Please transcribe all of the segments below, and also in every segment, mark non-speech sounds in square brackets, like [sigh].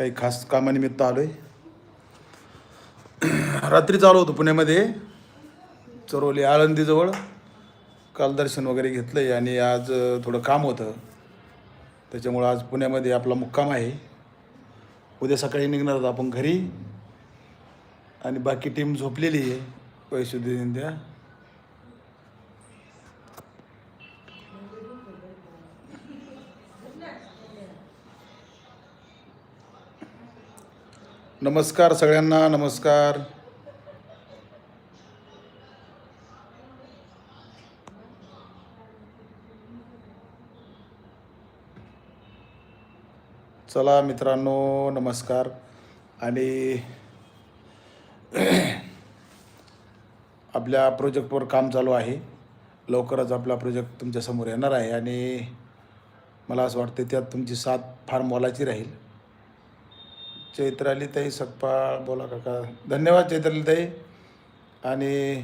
काही खास कामानिमित्त आलो आहे रात्री चालू होतो पुण्यामध्ये. चरोली आळंदीजवळ काल दर्शन वगैरे घेतलं आहे आणि आज थोडं काम होतं. त्याच्यामुळं आज पुण्यामध्ये आपला मुक्काम आहे. उद्या सकाळी निघणार आहोत आपण घरी. आणि बाकी टीम झोपलेली आहे वैशुद्धी द्या नमस्कार सगळ्यांना नमस्कार. चला मित्रांनो नमस्कार. आणि [clears throat] आपल्या प्रोजेक्टवर काम चालू आहे. लवकरच आपला प्रोजेक्ट तुमच्यासमोर येणार आहे. आणि मला असं वाटतं त्यात तुमची साथ फार मोलाची राहील. चैत्राली ताई सकपाळ बोला काका. धन्यवाद चैत्राली ताई आणि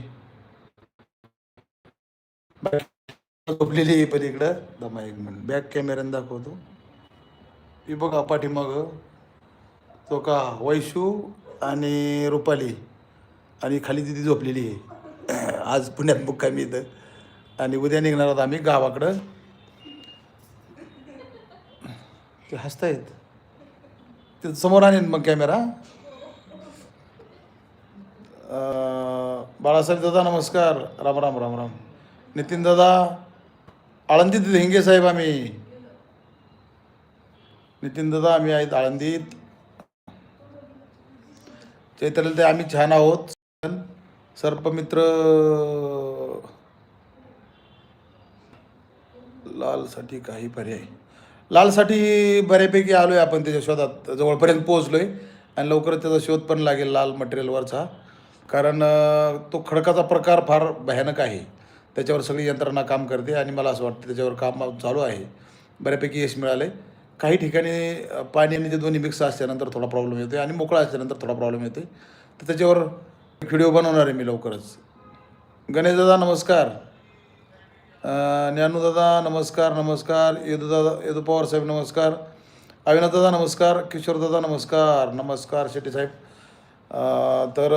झोपलेली आहे इकडं. दमा एक मिनिट. बॅक कॅमेऱ्यानं दाखवतो. ही बघा पाठीमाग. तो का वैशू आणि रुपाली. आणि खाली तिथे झोपलेली आहे. [clears throat] आज पुण्यात मुक्कामी इथं. आणि उद्या निघणार आहोत आम्ही गावाकडं. ते हसतायत. ते समोर आणेन मग कॅमेरा. बाळासाहेब दादा नमस्कार. राम राम राम राम. नितीन दादा आळंदीत हिंगे साहेब आम्ही. नितीन दादा आम्ही आहेत आळंदीत. चैत्राला ते आम्ही छान आहोत. सर्पमित्र लालसाठी काही पर्याय. लालसाठी बऱ्यापैकी आलो आहे आपण त्याच्या शोधात जवळपर्यंत पोहोचलो आहे आणि लवकरच त्याचा शोध पण लागेल लाल मटेरियलवरचा कारण तो खडकाचा प्रकार फार भयानक आहे. त्याच्यावर सगळी यंत्रणा काम करते आणि मला असं वाटतं त्याच्यावर काम चालू आहे. बऱ्यापैकी यश मिळालं आहे काही ठिकाणी पाणी आणि ते दोन्ही मिक्स असल्यानंतर थोडा प्रॉब्लेम येतो आणि मोकळा असल्यानंतर थोडा प्रॉब्लेम येतो तर त्याच्यावर व्हिडिओ बनवणार आहे मी लवकरच. गणेश दादा नमस्कार. ज्ञानू दादा नमस्कार नमस्कार. येदू दादा यदू पवार साहेब नमस्कार. अविनाथ दादा नमस्कार. किशोर दादा नमस्कार. नमस्कार शेट्टी साहेब. तर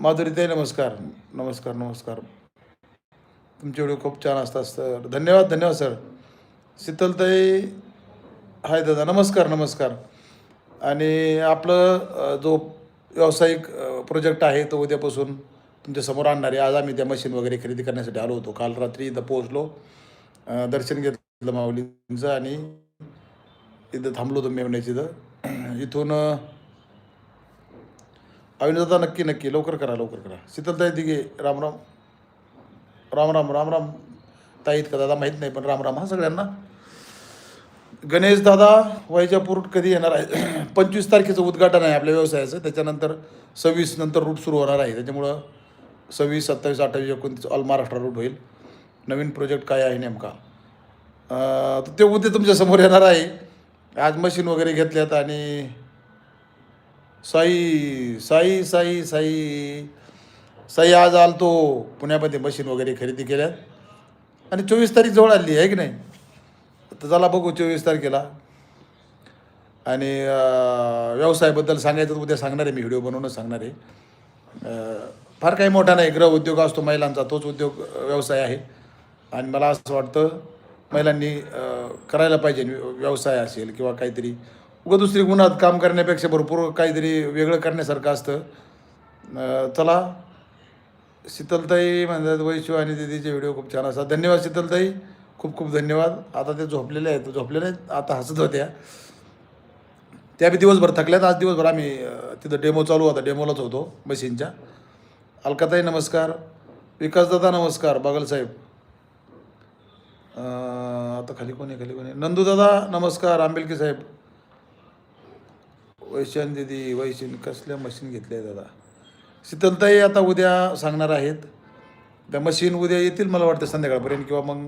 माधुरीताई नमस्कार. नमस्कार नमस्कार. तुमचे व्हिडिओ खूप छान असतात सर. धन्यवाद धन्यवाद सर. शीतलताई हाय दादा. नमस्कार नमस्कार. आणि आपलं जो व्यावसायिक प्रोजेक्ट आहे तो उद्यापासून तुमच्यासमोर आणणार. आज आम्ही त्या मशीन वगैरे खरेदी करण्यासाठी आलो होतो. काल रात्री इथं पोहोचलो. दर्शन घेतलं माऊलींचं आणि इथं थांबलो होतो मेवण्याची इथं. इथून अविनता नक्की नक्की लवकर करा लवकर करा. शीतलताई दिघे राम राम. राम राम राम राम. ताईत का दादा माहीत नाही पण राम राम. हा सगळ्यांना. गणेश दादा वैजापूर कधी येणार आहे? [clears throat] पंचवीस तारखेचं उद्घाटन आहे आपल्या व्यवसायाचं. त्याच्यानंतर सव्वीस नंतर रूट सुरू होणार आहे. त्याच्यामुळं सव्वीस सत्तावीस अठ्ठावीस एकोणतीस ऑल महाराष्ट्र रूट होईल. नवीन प्रोजेक्ट काय आहे नेमका? तर ते उद्या तुमच्यासमोर येणार आहे. आज मशीन वगैरे घेतल्यात आणि साई साई साई साई साई आज आलतो. पुण्यामध्ये मशीन वगैरे खरेदी केल्यात. आणि चोवीस तारीख जवळ आली आहे की नाही? तर चला बघू चोवीस तारखेला. आणि व्यवसायाबद्दल सांगायचं तर उद्या सांगणार आहे मी. व्हिडिओ बनवूनच सांगणार आहे. फार काही मोठा नाही. ग्रह उद्योग असतो महिलांचा तोच उद्योग व्यवसाय आहे. आणि मला असं वाटतं महिलांनी करायला पाहिजे. व्यवसाय असेल किंवा काहीतरी. उग दुसरी गुन्हात काम करण्यापेक्षा भरपूर काहीतरी वेगळं करण्यासारखं असतं. चला. शीतलताई म्हणतात वैशू आणि दिदीचे व्हिडिओ खूप छान असतात. धन्यवाद शीतलताई. खूप खूप धन्यवाद. आता ते झोपलेले आहेत. झोपलेले आहेत. आता हसत होत्या. त्या बी दिवसभर थकल्यात. आज दिवसभर आम्ही तिथं डेमो चालू होता. डेमोलाच होतो मशीनच्या. अलकाताई नमस्कार. विकासदादा नमस्कार. बागलसाहेब आता खाली कोणी खाली कोणी नंदूदादा नमस्कार. आंबेलकी साहेब. वैशान दिदी वैशिन कसल्या मशीन घेतल्या आहे दादा? शीतलताई आता उद्या सांगणार आहेत. त्या मशीन उद्या येतील मला वाटतं संध्याकाळपर्यंत किंवा मग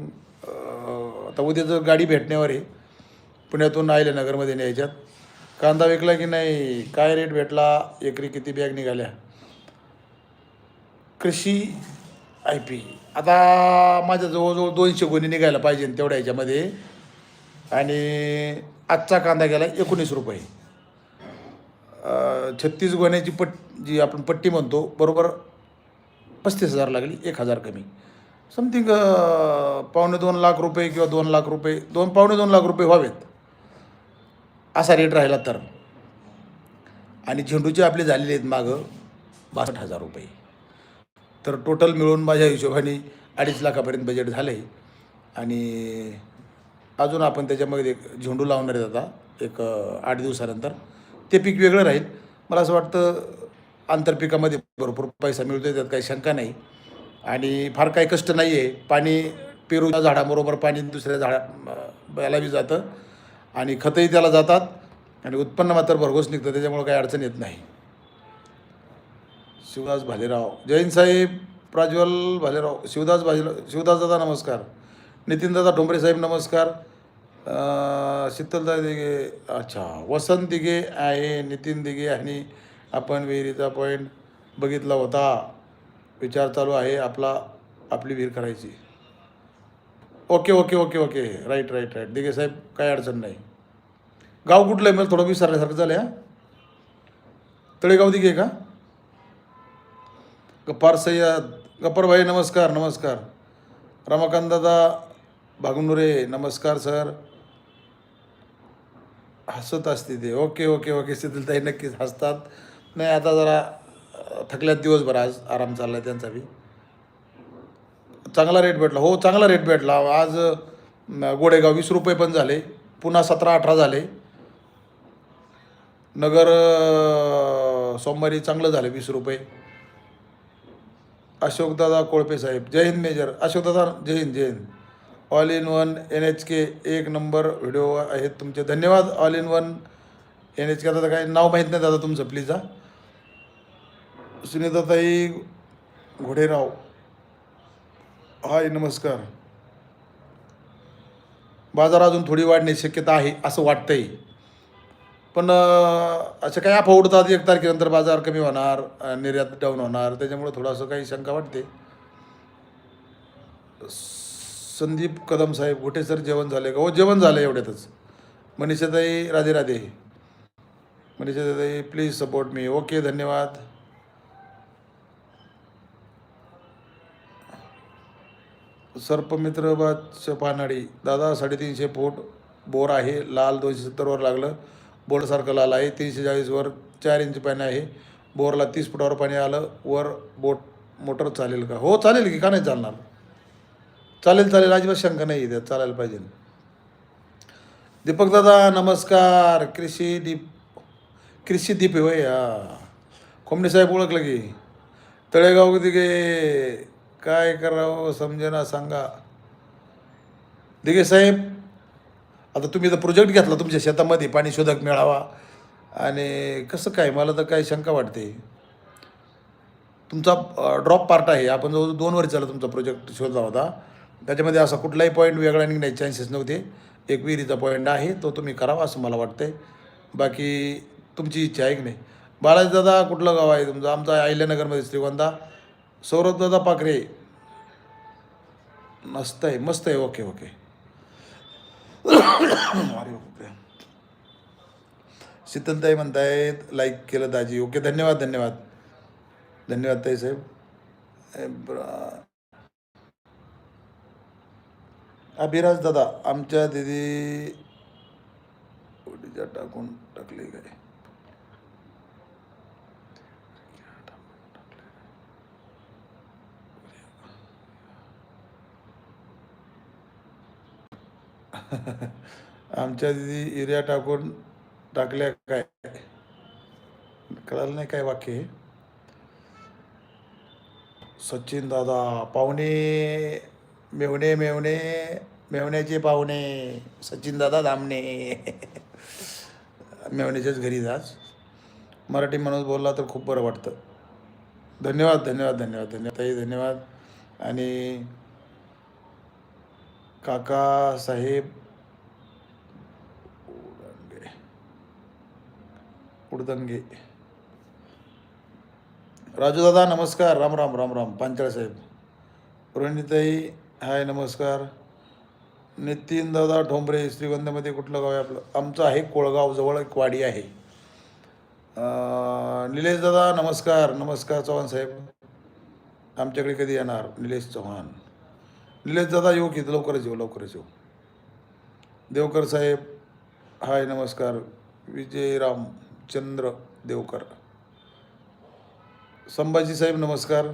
आता उद्या जर गाडी भेटण्यावर आहे पुण्यातून नगरमध्ये न्यायच्यात. कांदा विकला की नाही काय रेट भेटला एकरी किती बॅग निघाल्या? कृषी आय पी आता माझ्या जवळजवळ दोनशे गुन्हे निघायला पाहिजे तेवढ्या ह्याच्यामध्ये. आणि आजचा कांदा गेला एकोणीस रुपये. छत्तीस गुन्ह्याची पट जी आपण पट्टी म्हणतो बरोबर पस्तीस हजार लागली एक हजार कमी. समथिंग पावणे दोन लाख रुपये किंवा दोन लाख रुपये दोन पावणे दोन लाख रुपये व्हावेत. असा रेट राहिला तर. आणि झेंडूचे आपले झालेले आहेत मागं बासष्ट हजार रुपये. तर टोटल मिळून माझ्या हिशोबाने अडीच लाखापर्यंत बजेट झालं आहे आणि अजून आपण त्याच्यामध्ये एक झेंडू लावणार आहेत आता एक आठ दिवसानंतर. ते पीक वेगळं राहील. मला असं वाटतं आंतरपिकामध्ये भरपूर पैसा मिळतो त्यात काही शंका नाही. आणि फार काही कष्ट नाही आहे पाणी पेरूच्या झाडाबरोबर पाणी दुसऱ्या झाडा बी जातं. आणि खतही त्याला जातात. आणि उत्पन्न मात्र भरघोस निघतं त्याच्यामुळं काही अडचण येत नाही. शिवदास भालेराव जैन साहेब प्राज्वल भालेराव शिवदास भालेराव शिवदास दादा नमस्कार. नितीन दादा साहेब नमस्कार. शीतलदा दिघे अच्छा वसंत दिघे आहे नितीन दिघे आणि आपण विहिरीचा पॉईंट बघितला होता. विचार चालू आहे आपला आपली विहीर करायची. Okay okay okay okay. Right right right Dighe साहेब काय अडचण नाही. गाव कुठलं आहे? मला थोडं विसरल्यासारखं झालं हा. तळेगाव दिघे का? गप्पार सय्यद गप्पर भाई नमस्कार नमस्कार. रमाकांत दादा भागनुरे नमस्कार सर. हसत असते ते. Okay okay okay. ताई नक्कीच हसतात. नाही आता जरा थकल्यात दिवसभर आज. आराम चालला आहे त्यांचा बी. चांगला रेट भेटला. हो चांगला रेट भेटला. आज गोडेगाव वीस रुपये पण झाले. पुन्हा सतरा अठरा झाले. नगर सोमवारी चांगलं झालं वीस रुपये. अशोकदादा कोळपे साहेब. जय हिंद मेजर. अशोकदादा जय हिंद जय Hind. All in one N H K एक नंबर व्हिडिओ आहेत तुमचे. धन्यवाद. All in one N H K दादा काय नाव माहीत नाही दादा तुमचं प्लीज हा. सुनीताताई घोडेराव. हाय नमस्कार. बाजार अजून थोडी वाढण्याची शक्यता आहे असं वाटतंय. पण असे काही अफवा उडतात. एक तारखेनंतर बाजार कमी होणार निर्यात डाऊन होणार. त्याच्यामुळे थोडंसं काही शंका वाटते. संदीप कदम साहेब कुठे सर? जेवण झाले का? हो जेवण झालं एवढ्यातच. मनीषाताई राधे राधे. मनीषाताई प्लीज सपोर्ट मी ओके धन्यवाद. सर्पमित्र बादश पानाडी. दादा साडेतीनशे फूट बोर आहे. लाल दोनशे सत्तरवर लागलं. बोर्ड सर्कल आला आहे तीनशे चाळीसवर चार इंच पाणी आहे. बोरला तीस फुटावर पाणी आलं वर बोट मोटर चालेल का? हो चालेल की का नाही चालणार? चालेल चालेल अजिबात शंका नाही त्यात चालायला पाहिजे. दीपक दादा नमस्कार. कृषी दीप कृषी दीप होय हा. कोंबडे साहेब ओळखलं की? तळेगाव दिगे काय करावं समजेना सांगा. दिगे साहेब आता तुम्ही तर प्रोजेक्ट घेतला तुमच्या शेतामध्ये पाणी शोधक मिळावा आणि कसं काय? मला तर काय शंका वाटते. तुमचा ड्रॉप पार्ट आहे. आपण जवळ दोन वर्षाला तुमचा प्रोजेक्ट शोधला होता. त्याच्यामध्ये असा कुठलाही पॉईंट वेगळा निघण्याचे चान्सेस नव्हते. एक विहिरीचा पॉईंट आहे तो तुम्ही करावा असं मला वाटतंय. बाकी तुमची इच्छा आहे की नाही? बालाजी दादा कुठलं गाव आहे तुमचं? आमचा अहिल्यानगरमध्ये श्रीगोंदा. सौरभ दादा पाखरे. मस्त आहे मस्त आहे. ओके ओके अरे बापरे. हो शीतलताई म्हणतायत लाईक केलं दाजी. ओके धन्यवाद धन्यवाद. धन्यवाद ताई साहेब. अभिराज दादा आमच्या दिदी टाकून टाकले काय? [laughs] आमच्या दिदी युरिया टाकून टाकल्या काय? कळालं नाही काय वाक्य सचिन दादा पाहुणे मेवणे मेवणे मेवण्याचे पाहुणे सचिन दादा धामणे. [laughs] मेवण्याच्याच घरी जाच मराठी माणूस बोलला तर खूप बरं वाटतं. धन्यवाद धन्यवाद धन्यवाद धन्यवाद ताई धन्यवाद. आणि काका साहेब उडंगे उडदंगे. राजू दादा नमस्कार. राम राम राम राम. पांचाळ साहेब. रोहिणीताई हाय नमस्कार. नितीन दादा ठोंबरे श्रीगंधमध्ये कुठलं गाव आहे आपलं? आमचं आहे कोळगाव जवळ एक वाडी आहे. निलेश दादा नमस्कार. नमस्कार चव्हाण साहेब. आमच्याकडे कधी येणार? निलेश चव्हाण. निलेश दादा येऊ की? लवकरच येऊ लवकरच येऊ. देवकर साहेब हाय नमस्कार. विजयराम चंद्र देवकर. संभाजी साहेब नमस्कार.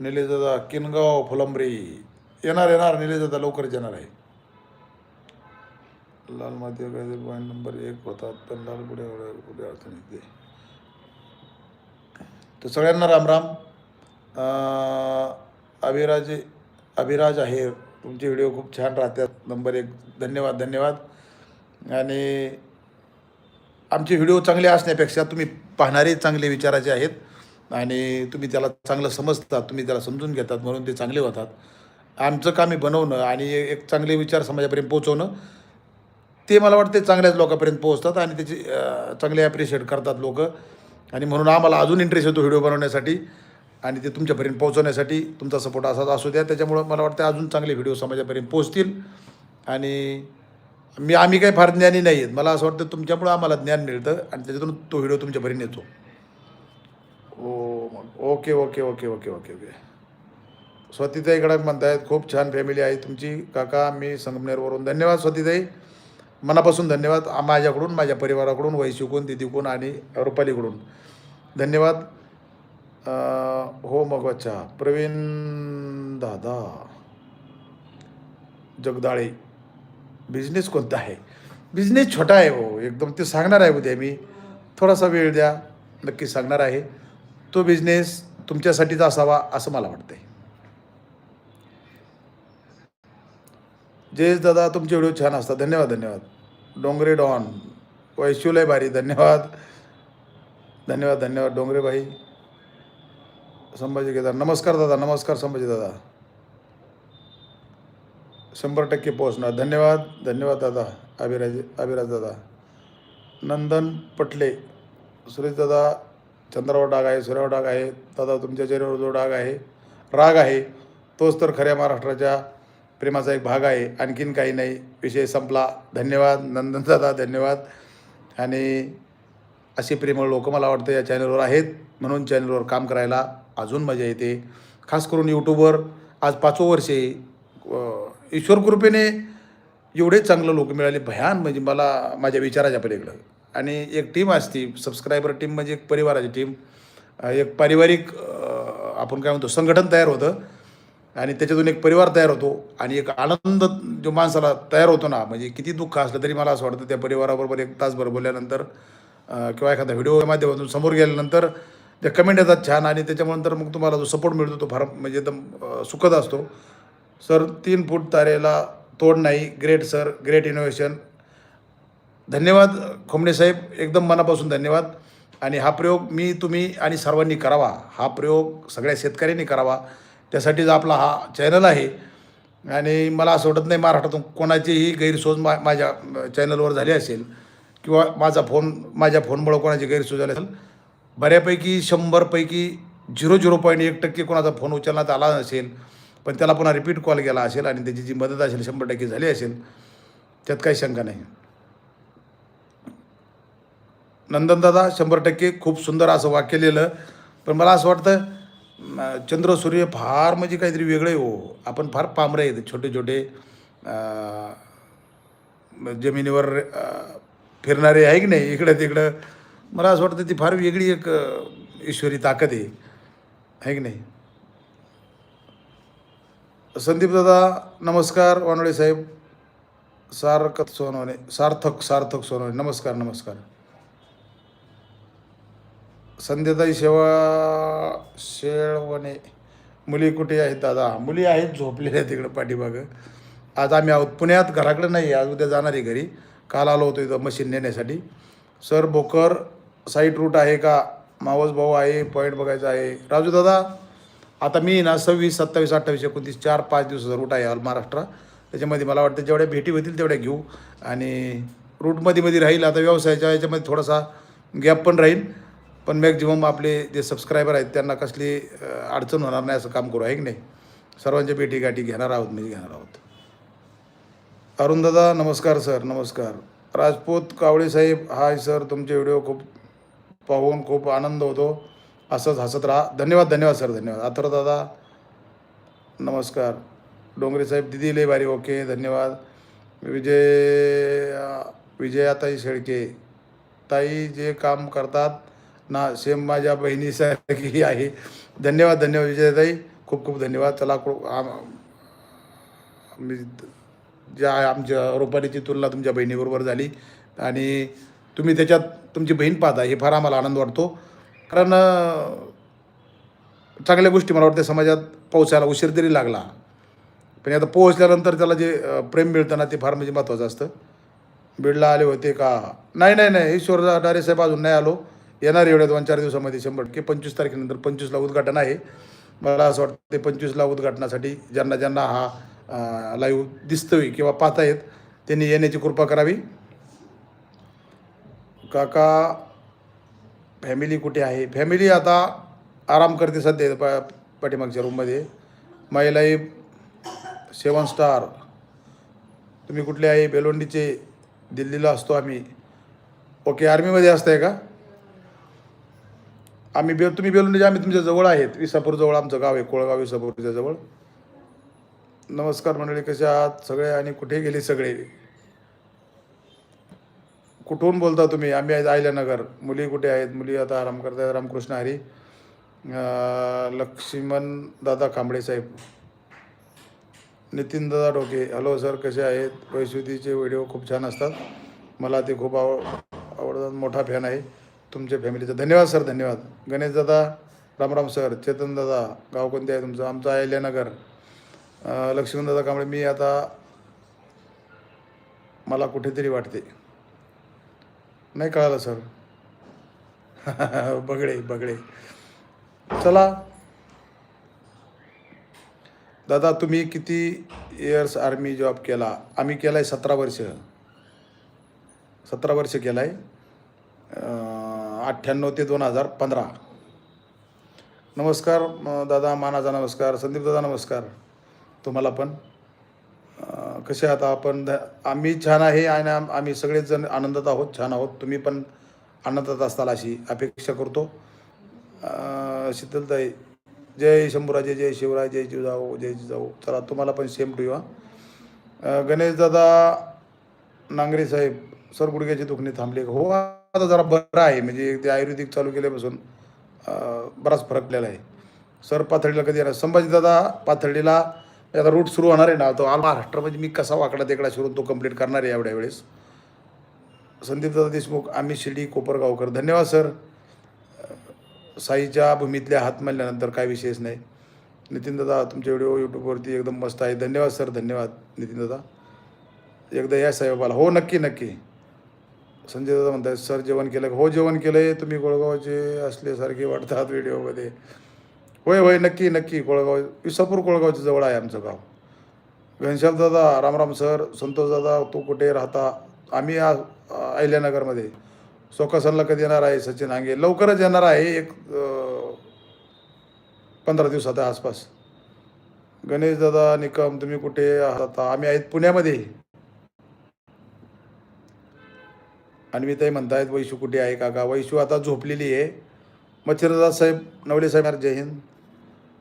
निलेश दादा किनगाव फुलंबरी. येणार येणार. निलेश दादा लवकरच येणार आहे. लाल माती पॉईंट नंबर एक होतात पण लाल पुढे पुढे अडचण येते? तर सगळ्यांना राम राम. आ... अभिराज अभिराज आहे. तुमचे व्हिडिओ खूप छान राहतात. नंबर एक. धन्यवाद धन्यवाद. आणि आमचे व्हिडिओ चांगले असण्यापेक्षा तुम्ही पाहणारे चांगले विचाराचे आहेत. आणि तुम्ही त्याला चांगलं समजतात तुम्ही त्याला समजून घेतात म्हणून ते चांगले होतात. आमचं काम हे बनवणं आणि एक चांगले विचार समाजापर्यंत पोहोचवणं. ते मला वाटते चांगल्याच लोकांपर्यंत पोहोचतात आणि त्याची चांगले ॲप्रिशिएट करतात लोक. आणि म्हणून आम्हाला अजून इंटरेस्ट येतो व्हिडिओ बनवण्यासाठी. आणि ते तुमच्यापर्यंत पोहोचवण्यासाठी तुमचा सपोर्ट असाच असू द्या. त्याच्यामुळं मला वाटतं अजून चांगले व्हिडिओ समाजापर्यंत पोहोचतील. आणि मी आम्ही काही फार ज्ञानी नाही आहेत. मला असं वाटतं तुमच्यामुळं आम्हाला ज्ञान मिळतं आणि त्याच्यातून तो व्हिडिओ तुमच्यापर्यंत येतो. ओ मग okay okay okay okay okay okay. स्वतीताई कडक म्हणतायत खूप छान फॅमिली आहे तुमची. काका मी संगमनेरवरून. धन्यवाद स्वतीताई. मनापासून धन्यवाद. माझ्याकडून माझ्या परिवाराकडून वैशिकून दिदीकडून आणि रुपालीकडून. धन्यवाद. हो मग अच्छा प्रवीण दादा जगदाळे बिझनेस कोणता आहे बिझनेस छोटा आहे हो एकदम ते सांगणार आहे उद्या मी थोडासा वेळ द्या नक्की सांगणार आहे तो बिझनेस तुमच्यासाठीच असावा असं मला वाटतंय जयेश दादा तुमचे व्हिडिओ छान असतात धन्यवाद धन्यवाद डोंगरे डॉन वैशुलय भारी धन्यवाद धन्यवाद धन्यवाद डोंगरे भाई संभाजी केदार नमस्कार दादा नमस्कार संभाजी दादा. शंभर टक्के पोहोचणार. धन्यवाद धन्यवाद दादा अभिराज अभिराज दादा. नंदन पटले सुरेश दादा चंद्रावर डाग आहे सूर्यावर डाग आहे दादा तुमच्या चेहऱ्यावर जो डाग आहे राग आहे तोच तर खऱ्या महाराष्ट्राच्या प्रेमाचा एक भाग आहे. आणखीन काही नाही विषय संपला. धन्यवाद नंदन दादा धन्यवाद. आणि असे प्रेमळ लोक मला वाटतं या चॅनलवर आहेत. म्हणून चॅनलवर काम करायला अजून मजा येते. खास करून यूट्यूबवर आज पाचो वर्ष आहे. ईश्वर कृपेने एवढे चांगलं लोक मिळाले. भयान म्हणजे मला माझ्या विचाराच्या पलीकडं. आणि एक टीम असती सबस्क्रायबर टीम म्हणजे एक परिवाराची टीम एक पारिवारिक आपण काय म्हणतो संघटन तयार होतं. आणि त्याच्यातून एक परिवार तयार होतो. आणि एक आनंद जो माणसाला तयार होतो ना म्हणजे किती दुःख असलं तरी मला असं वाटतं त्या परिवाराबरोबर एक तासभर बोलल्यानंतर किंवा एखादा व्हिडिओ माध्यमातून समोर गेल्यानंतर त्या कमेंट येतात छान आणि त्याच्यानंतर मग तुम्हाला जो सपोर्ट मिळतो तो फार म्हणजे एकदम सुखद असतो. सर तीन फूट तारेला तोड नाही. ग्रेट सर ग्रेट इनोव्हेशन धन्यवाद खोमडे साहेब. एकदम मनापासून धन्यवाद. आणि हा प्रयोग मी तुम्ही आणि सर्वांनी करावा. हा प्रयोग सगळ्या शेतकऱ्यांनी करावा. त्यासाठीच आपला हा चॅनल आहे. आणि मला असं वाटत नाही महाराष्ट्रातून कोणाचीही गैरसोय मा माझ्या चॅनलवर झाली असेल. किंवा माझा फोन माझ्या फोनमुळं कोणाची गैरसोय झाली असेल. बऱ्यापैकी शंभरपैकी झिरो झिरो पॉईंट एक टक्के कोणाचा फोन उचलण्यात आला नसेल पण त्याला पुन्हा रिपीट कॉल गेला असेल आणि त्याची जी मदत असेल शंभर टक्के झाली असेल त्यात काही शंका नाही. नंदनदादा शंभर टक्के खूप सुंदर असं वाक्य लिहिलं. पण मला असं वाटतं चंद्र सूर्य फार म्हणजे काहीतरी वेगळे हो. आपण फार पामरे आहेत छोटे छोटे जमिनीवर फिरणारे आहे की नाही इकडं तिकडं? मला असं वाटतं ती फार वेगळी एक ईश्वरी ताकद आहे. आहे की नाही? संदीप दादा नमस्कार. वानवडे साहेब सारकत सोनवणे सार्थक सार्थक सोनवणे. नमस्कार नमस्कार. संध्याताई शेवा शेळवणे. मुली कुठे आहेत दादा? मुली आहेत झोपलेल्या तिकडं पाठीमागं. आज आम्ही आहोत पुण्यात. घराकडे नाही आज उद्या जाणार आहे घरी. काल आलो होतो इथं मशीन नेण्यासाठी. सर बोकर साईट रूट आहे का? मावस भाऊ आहे पॉईंट बघायचा आहे. राजू दादा आता मी ना सव्वीस सत्तावीस अठ्ठावीस एकोणतीस चार पाच दिवसाचा रूट आहे ऑल महाराष्ट्र. त्याच्यामध्ये मला वाटतं जेवढ्या भेटी होतील तेवढ्या घेऊ. आणि रूटमध्ये मध्ये राहील आता व्यवसायाच्या याच्यामध्ये थोडासा गॅप पण राहील. पण मॅक्झिमम आपले जे सबस्क्रायबर आहेत त्यांना कसली अडचण होणार नाही असं काम करू आहे की नाही? सर्वांच्या भेटी गाठी घेणार आहोत म्हणजे घेणार आहोत. अरुण दादा नमस्कार सर नमस्कार. राजपूत कावळे साहेब हाय सर तुमचे व्हिडिओ खूप पाहून खूप आनंद होतो. असंच हसत राहा. धन्यवाद धन्यवाद सर धन्यवाद. आथर दादा नमस्कार. डोंगरे साहेब दिदी लय भारी ओके धन्यवाद. विजय विजयाताई शेळके ताई जे काम करतात ना सेम माझ्या बहिणीसारखी आहे. धन्यवाद धन्यवाद विजयताई. खूप खूप धन्यवाद. चला मी ज्या आमच्या रुपालीची तुलना तुमच्या बहिणीबरोबर झाली. आणि तुम्ही त्याच्यात तुमची बहीण पाहता हे फार आम्हाला आनंद वाटतो. कारण चांगल्या गोष्टी मला वाटते समाजात पोहोचायला उशीर तरी लागला पण आता पोहोचल्यानंतर त्याला जे प्रेम मिळतं ना ते फार म्हणजे महत्त्वाचं असतं. बीडला आले होते का? नाही नाही नाही. ईश्वर डारे साहेब अजून नाही आलो. येणार एवढ्या दोन चार दिवसामध्ये शंभर. टक्के पंचवीस तारखेनंतर पंचवीसला उद्घाटन आहे. मला असं वाटतं ते पंचवीसला उद्घाटनासाठी ज्यांना ज्यांना हा लाईव्ह दिसतोय किंवा पाहता येत त्यांनी येण्याची कृपा करावी. काका फॅमिली कुठे आहे? फॅमिली आता आराम करते सध्या पा पाठीमागच्या रूममध्ये. महिलाई सेवन स्टार. तुम्ही कुठले आहे? बेलोंडीचे दिल्लीला असतो आम्ही. ओके आर्मीमध्ये असताय का? आम्ही बे तुम्ही बेलोंडीचे आम्ही तुमच्या जवळ आहेत. विसापूरजवळ आमचं गाव आहे कोळगाव विसापूरच्या जवळ. नमस्कार मंडळी कशा आहात? सगळे आणि कुठे गेले सगळे? कुठून बोलता तुम्ही? आम्ही आहेत आयल्यानगर मुली कुठे आहेत? मुली आता आराम करतायत. रामकृष्ण हरी. लक्ष्मण दादा कांबळे साहेब. नितीन दादा डोके. हॅलो सर कसे आहेत? वैशुदीचे व्हिडिओ खूप छान असतात. मला ते खूप आव आवडतात. मोठा फॅन आहे. तुमच्या फॅमिलीचा धन्यवाद सर धन्यवाद. गणेश दादा रामराम सर चेतन दादा गाव कोणते आहे तुमचं? आमचं आयल्यानगर अं, लक्ष्मण दादा कांबळे मी आता मला कुठेतरी वाटते. नाही कळालं सर? [laughs] बगडे बगडे. चला. दादा तुम्ही किती इयर्स आर्मी जॉब केला? आम्ही केला आहे सतरा वर्ष. सतरा वर्ष केला आहे अठ्ठ्याण्णव ते दोन हजार पंधरा. नमस्कार दादा मानाचा नमस्कार संदीप दादा नमस्कार. तुम्हाला पण. कसे आता आपण? आम्ही छान आहे आणि आम्ही सगळेच जण आनंदात आहोत छान आहोत. तुम्ही पण आनंदात असताल अशी अपेक्षा करतो. शीतलताई जय शंभूराजे जय शिवराय जय जिजाऊ जय जिजाऊ चला तुम्हाला पण सेम टू यू गणेशदादा नांगरे साहेब सर गुडघ्याची दुखणे थांबले. का? हो आता जरा बरं आहे. म्हणजे ते आयुर्वेदिक चालू केल्यापासून बराच फरक आहे. सर पाथर्डीला कधी येणार? संभाजीदादा पाथर्डीला म्हणजे आता रूट सुरू होणार आहे ना तो आल महाराष्ट्र म्हणजे मी कसा वाकडा तिकडा शिरून तो कंप्लीट करणार आहे एवढ्या वेळेस. संदीपदादा देशमुख आम्ही शिर्डी कोपरगावकर धन्यवाद सर. साईच्या भूमीतल्या हात मारल्यानंतर काय विशेष नाही. नितीन दादा तुमचे व्हिडिओ यूट्यूबवरती एकदम मस्त आहे. धन्यवाद सर. धन्यवाद नितीन दादा. एकदा या साहेबाला. हो नक्की नक्की. संजय दादा म्हणतात सर जेवण केलं हो जेवण केलं आहे तुम्ही गोळगावचे असल्यासारखे वाटतात व्हिडिओमध्ये होय होय नक्की नक्की. कोळगाव विसापूर कोळगावच्या जवळ आहे आमचं गाव. घनशाल दादा रामराम सर संतोषदादा तू कुठे राहता? आम्ही अहिल्यानगरमध्ये. सोकासनला कधी येणार आहे सचिन हांगे? लवकरच येणार आहे एक पंधरा दिवसाच्या आसपास. गणेश दादा निकम तुम्ही कुठे आहात आम्ही आहेत पुण्यामध्ये. आणि मी ते म्हणतायत वैशू कुठे आहे काका? वैशू आता झोपलेली आहे. मच्छरदादा साहेब नवले साहेब जय हिंद.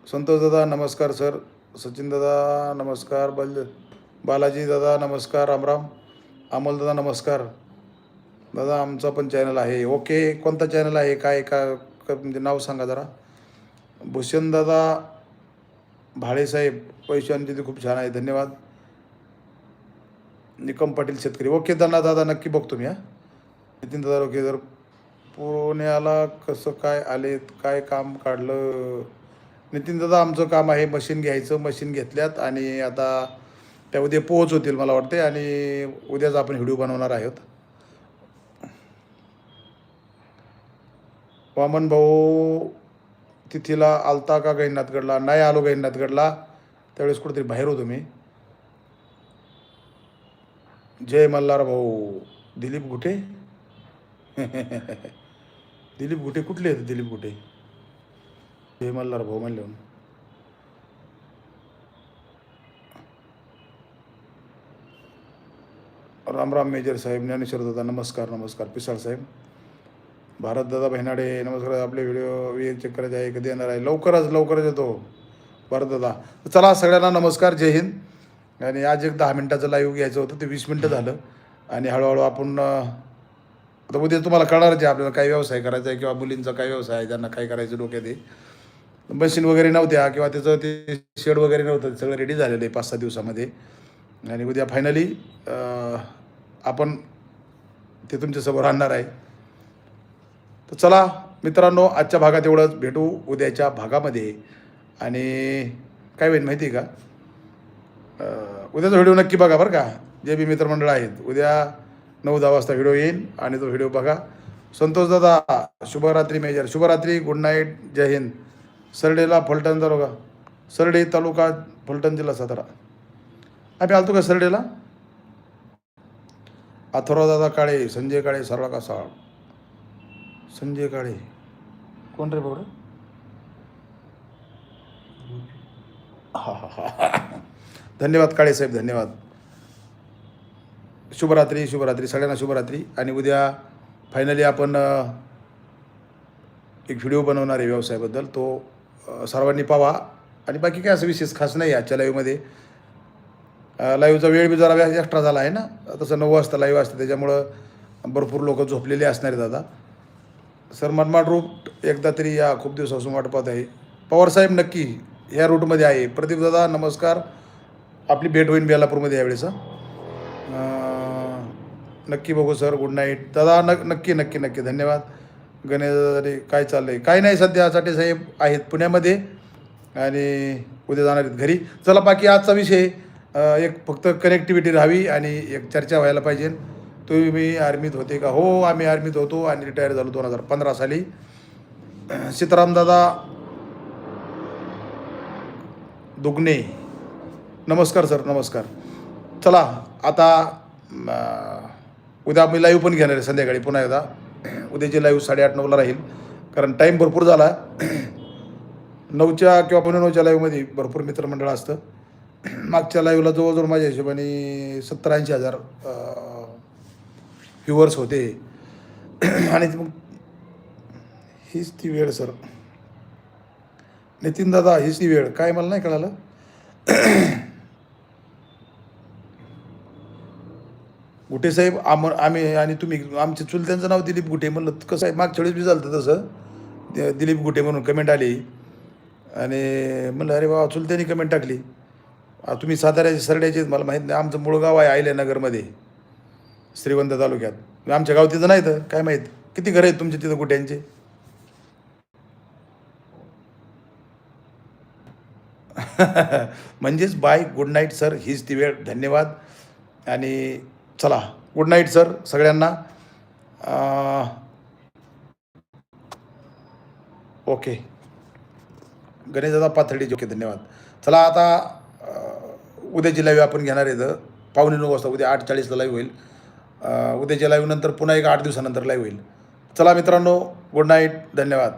संतोष दादा नमस्कार सर. सचिन दादा नमस्कार. बल बालाजी दादा नमस्कार. रामराम अमोल दादा नमस्कार. दादा आमचा पण चॅनल आहे. ओके कोणता चॅनल आहे? काय का म्हणजे नाव सांगा जरा. भूषण दादा भाळेसाहेब ते खूप छान आहे धन्यवाद. निकम पाटील शेतकरी. ओके दादा दादा नक्की बघतो मी हा. नितीन दादा ओके जर पुण्याला कसं काय आलेत काय काम काढलं? नितीन दादा आमचं काम आहे मशीन घ्यायचं मशीन घेतल्यात आणि आता त्या उद्या पोहोच होतील मला वाटते आणि उद्याच आपण व्हिडिओ बनवणार आहोत. वामन भाऊ तिथीला आलता का गैनाथगडला नाही आलो गैनाथगडला त्यावेळेस कुठेतरी बाहेर होतो मी. जय मल्हार भाऊ. दिलीप गुटे? [laughs] दिलीप गुटे कुठले आहेत? दिलीप गुटे? जय मल्हार भाऊ म्हणले म्हणून. रामराम मेजर साहेब ज्ञानेश्वर दादा नमस्कार नमस्कार पिसाळ साहेब. भारत दादा बहिनाडे नमस्कार आपले व्हिडिओ वीर चेक करायचे आहे कधी येणार आहे? लवकरच लवकरच येतो. भारत दादा चला सगळ्यांना नमस्कार जय हिंद. आणि आज एक दहा मिनटाचं लाईव्ह घ्यायचं होतं ते वीस मिनटं झालं. आणि हळूहळू आपण आता उद्या तुम्हाला कळणारच आहे आपल्याला काय व्यवसाय करायचा आहे किंवा मुलींचा काय व्यवसाय आहे त्यांना काय करायचं डोक्यात आहे. मशीन वगैरे नव्हत्या किंवा त्याचं ते शेड वगैरे नव्हतं सगळं रेडी झालेलं आहे पाच सहा दिवसामध्ये. आणि उद्या फायनली आपण ते तुमच्यासमोर आणणार आहे. तर चला मित्रांनो आजच्या भागात एवढंच. भेटू उद्याच्या भागामध्ये. आणि काय होईल माहिती आहे का? उद्याचा व्हिडिओ नक्की बघा बरं का. जे बी मित्रमंडळ आहेत उद्या नऊ दहा वाजता व्हिडिओ येईल आणि तो व्हिडिओ बघा. संतोष दादा शुभरात्री मेजर. शुभरात्री गुड नाईट जय हिंद. सरडेला फलटण तालुका सरडे तालुका फलटण जिल्हा सातारा. आम्ही आलतो का सरडेला? अथर्व दादा काळे संजय काळे सरळा का साळ संजय काळे. कोण रे बघ हा हा हा. धन्यवाद काळे साहेब धन्यवाद. शुभरात्री शुभरात्री. सगळ्यांना शुभरात्री. आणि उद्या फायनली आपण एक व्हिडिओ बनवणार आहे व्यवसायाबद्दल. तो सर्वांनी पावा. आणि बाकी काय असं विशेष खास नाही आजच्या लाईव्हमध्ये लाईव्हचा वेळ बी जरा एक्स्ट्रा झाला आहे ना. तसं नऊ वाजता लाईव्ह असतं त्याच्यामुळं भरपूर लोक झोपलेले असणार आहेत आता. सर मनमाड रूट एकदा तरी या खूप दिवसापासून वाट पाहत आहे पवारसाहेब नक्की ह्या रूटमध्ये आहे. प्रदीप दादा नमस्कार. आपली भेट होईल बेलापूरमध्ये यावेळेस नक्की बघू सर. गुड नाईट दादा न नक्की नक्की नक्की. धन्यवाद. गणेश काय चाललं आहे काय नाही सध्या साठे साहेब आहेत पुण्यामध्ये आणि उद्या जाणार आहेत घरी. चला बाकी आजचा विषय एक फक्त कनेक्टिव्हिटी राहावी आणि एक चर्चा व्हायला पाहिजे. तुम्ही आर्मीत होते का? हो आम्ही आर्मीत होतो आणि रिटायर झालो दोन हजार पंधरा साली. सीताराम दादा दुगणे नमस्कार सर नमस्कार. चला आता उद्या मी लाईव्ह पण घेणार आहे संध्याकाळी पुन्हा एकदा. उद्याची लाईव्ह साडेआठ नऊला राहील. कारण टाईम भरपूर झाला. नऊच्या किंवा पुणे नऊच्या लाईव्हमध्ये भरपूर मित्रमंडळ असतं. मागच्या लाईव्हला जवळजवळ माझ्या हिशोबाने सत्तर ऐंशी हजार व्ह्युअर्स होते. आणि मग हीच ती वेळ सर नितीन दादा हीच ती वेळ. काय मला नाही कळालं. गुटे साहेब आम आम्ही आणि तुम्ही आमच्या चुलत्यांचं नाव दिलीप गुटे म्हणलं. कसं आहे मागच्या वेळेस बी झालं होतं तसं दिलीप गुटे म्हणून कमेंट आली. आणि म्हणलं अरे बाबा चुलत्यांनी कमेंट टाकली. तुम्ही साताऱ्याचे सरड्याचे मला माहीत नाही. आमचं मूळ गाव आहे आयल्यानगरमध्ये श्रीवंत तालुक्यात. आमच्या गाव तिथं नाही तर काय माहीत? किती घरं आहेत तुमचे तिथं गुट्यांचे? [laughs] म्हणजेच बाय गुड नाईट सर. हीच ती वेळ. धन्यवाद. आणि चला गुड नाईट सर सगळ्यांना. ओके गणेशदादा पाथर्डी ओके धन्यवाद. चला आता उद्याची लाईव्ह आपण घेणार आहे पावणे नऊ वाजता उद्या आठ चाळीसला लाईव्ह होईल उद्याच्या लाईव्हनंतर पुन्हा एक आठ दिवसानंतर लाईव्ह होईल. चला मित्रांनो गुड नाईट धन्यवाद.